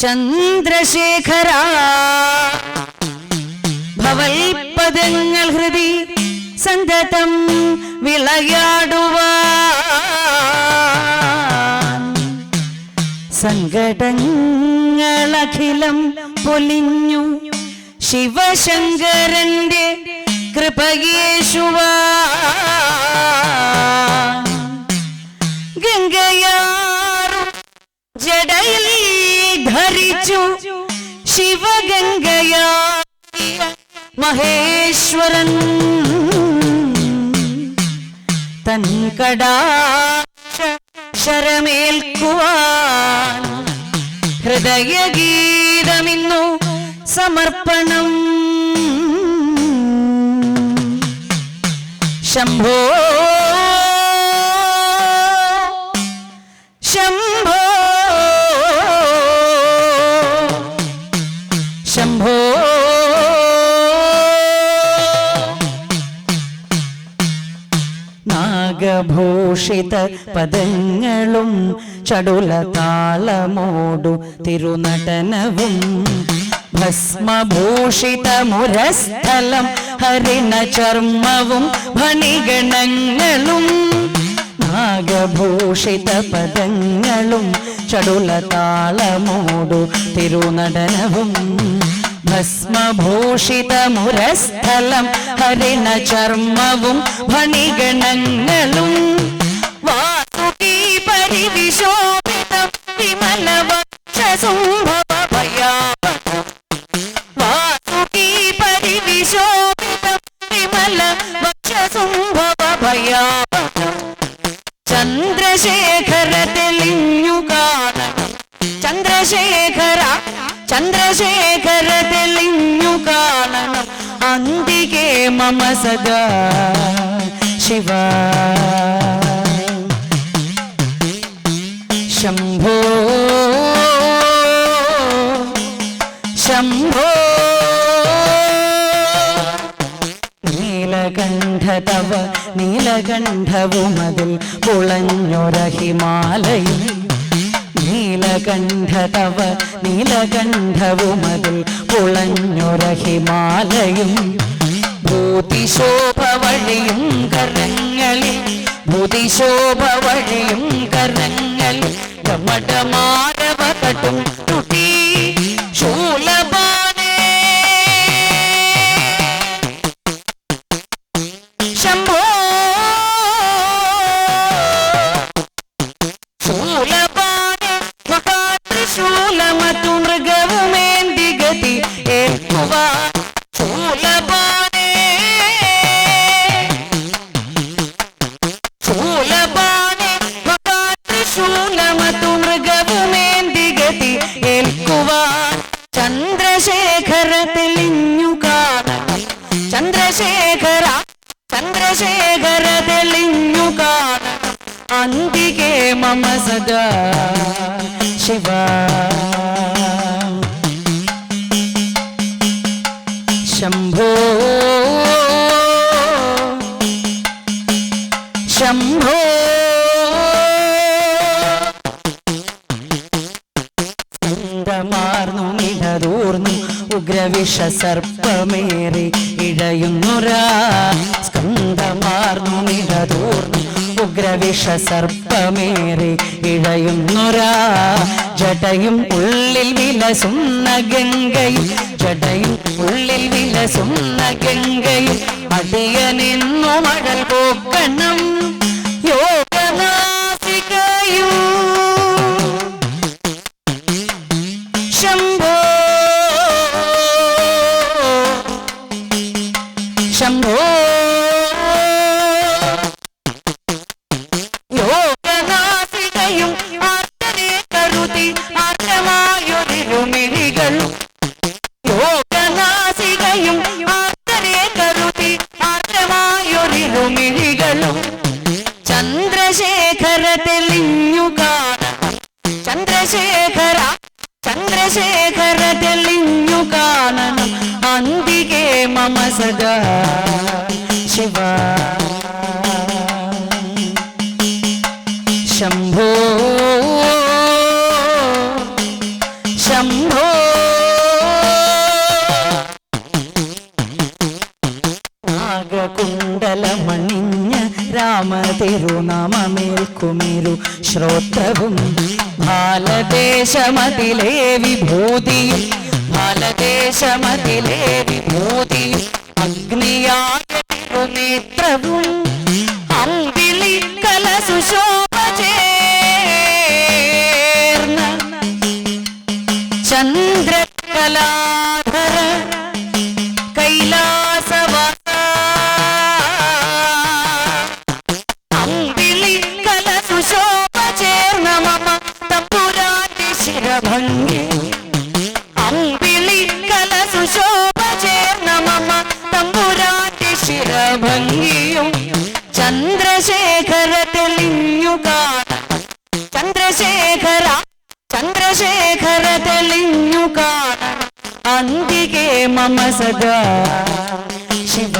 ചന്ദ്രശേഖര. ഭവൽപദങ്ങൾ ഹൃദി സന്തതം വിളയാടുവ സങ്കടങ്ങളഖിലം പൊലിഞ്ഞു ശിവശങ്കരന്റെ കൃപയേശുവാ മഹേശ്വരൻ തൻ കടാശരമേൽക്കുവാൻ ഹൃദയഗീതമിന്നു സമർപ്പണം. ശംഭോ നാഗഭൂഷിത പദങ്ങളും ചടുല താളമോടു തിരുനടനവും. ഭസ്മഭൂഷിത മുരസ്ഥലം ഹരിണ ചർമ്മവും ഭണിഗണങ്ങളും. നാഗഭൂഷിത പദങ്ങളും ചടുല താളമോടു തിരുനടനവും. ഭസ്മഭൂഷിത മുരസ്ഥലം ഹരിണ ചർമ്മവും ഭണിഗണങ്ങളും. శ్రీ విశోభిత విమల వక్ష సంభవ భయావత వాసుకి పరి విశోభిత విమల వక్ష సంభవ భయావత చంద్రశేఖర తెలియుగాన చంద్రశేఖర చంద్రశేఖర తెలియుగాన అందికే మమ సదా శివా. ശംഭോ ശംഭോ. നീലകണ്ഠ തവ നീലകണ്ഠവുമതിൽ പുളഞ്ഞൊര നീലകണ്ഠതവ നീലകണ്ഠ തവ നീലകണ്ഠവുമതിൽ പുളഞ്ഞൊര ഭൂതിശോഭ വഴിയും കരങ്ങളിൽ ഭൂതിശോഭ വഴിയും കരങ്ങളിൽ மடமாக வரட்டும் മമ ശിവ. ശംഭോ ശംഭോ. സ്കന്ധമാർന്നു മിടതൂർന്നു ഉഗ്രവിഷ സർപ്പമേറി ഇഴയുന്നുരാ. സ്കന്ധമാർന്നു മിടതൂർന്നു ഉഗ്രവിഷ സർപ്പമേറി ഇഴയുന്നുരാ. ജടയും ഉള്ളിൽ വിലസുന്ന ഗംഗയും ജടയും ഉള്ളിൽ വിലസുന്ന ഗംഗയും അടിയനെന്നു മഴൽ പോക്കണം భారతదేశమతిలే విభూతి భారతదేశమతిలే విభూతి అగ్నియాయ ప్రభునేత్రభు സദാ ശിവ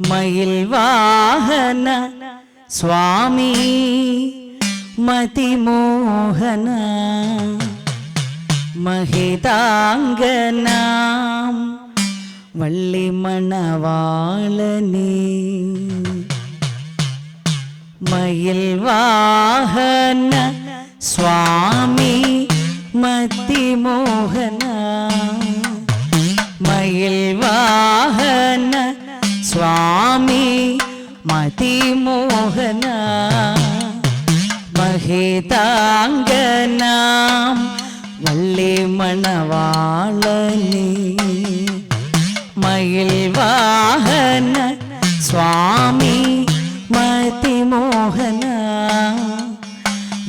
മയിൽ വാഹന സ്വാമി മതിമോഹന മഹിതാംഗനാം വള്ളിമണവാളനേ മയിൽ വാഹന സ്വാമി മതിമോഹന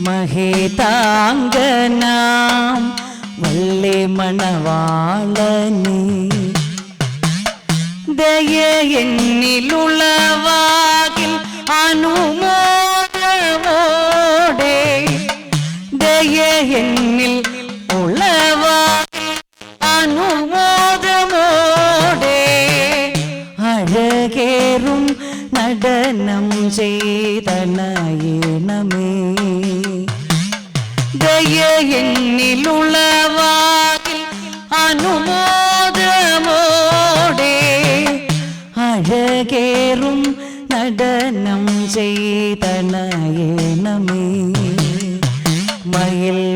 மகேதாங்க நாம் வல்லே மணவாளனே. தய எண்ணில் உளவாகில் அனுமோடே தய எண்ணில் உளவாகில் அனுமோதமோடே அழகேறும் நடனம் செய்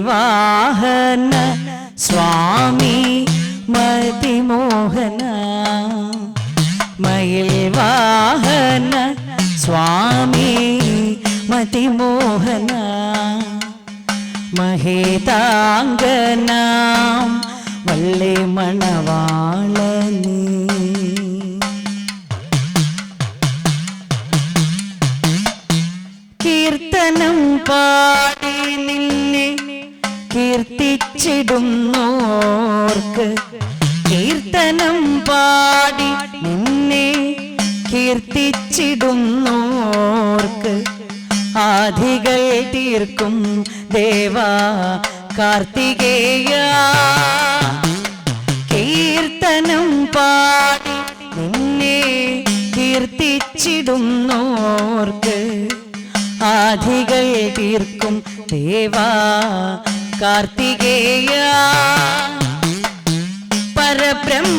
വാഹന സ്വാമി മതിമോഹന. മയിൽ വാഹന സ്വാമി മതിമോഹന. മഹേതാംഗനാം വള്ളി മണവാളനീ. കീർത്തനം പാടി നിന്നെ കീർത്തിച്ചിടുന്നോർക്ക് കീർത്തനം പാടി നിന്നെ കീർത്തിച്ചിടുന്നോർക്ക് ആധികൾ തീർക്കും ദേവാ കാർത്തികേയ. കീർത്തനം പാടി നിന്നെ കീർത്തിച്ചിടുന്നോർക്ക് ആധികൾ തീർക്കും ദേവാ കാർത്തികേയ. പരബ്രഹ്മമൂർത്തിയാം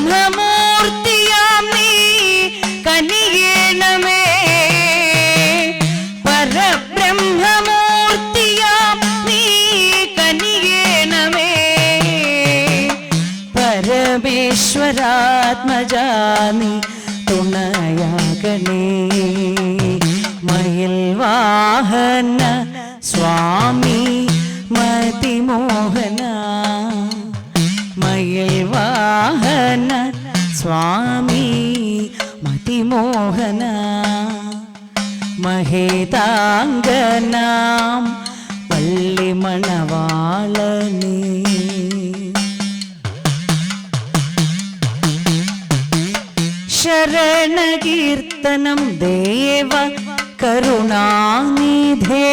തുണയാകണേ. മയിൽ വാഹന സ്വാമി മതിമോഹന മയിൽ വാഹന സ്വാമി മതിമോഹന മഹേതാംഗനാം വള്ളി മണവാളനേ. ശരണകീർത്തനം ദേവ കരുണാനിധേ.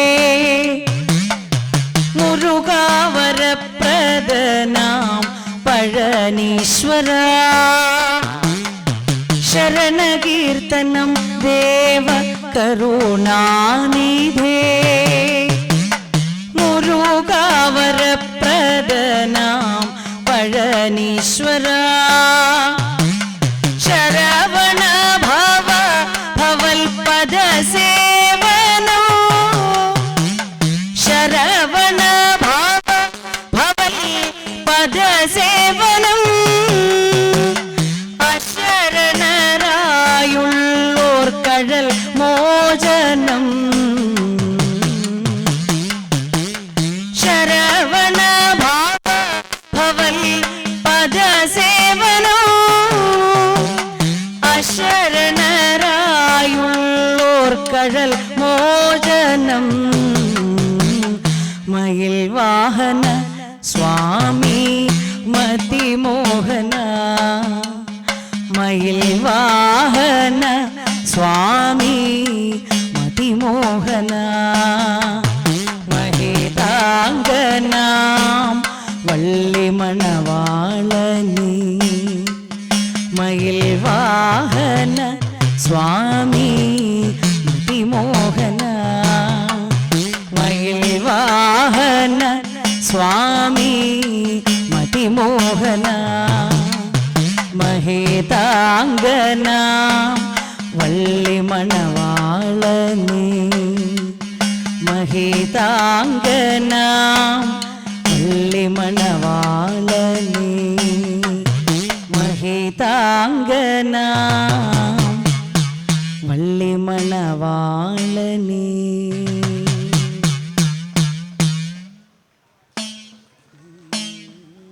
தாவரப்பிரதனாம் பழனீஸ்வரா शरणकीर्तनं देव करुणानिधे मुरुगावरप्रदनां पळनीश्वरा शरवण भव भवल्पदसे മതിമോഹന മയിൽ വാഹന സ്വാമി മതിമോഹന മഹിതാംഗനാം വള്ളി മണവാളനീ മയിൽ വാഹന സ്വാമി മതിമോഹന മയിൽ വാഹന സ്വാമി മതിമോഹന மகளாங்கனாம் வள்ளி மணவாளனே. மகிதாங்கனாம் வள்ளி மணவாளனே. மகிதாங்கனாம்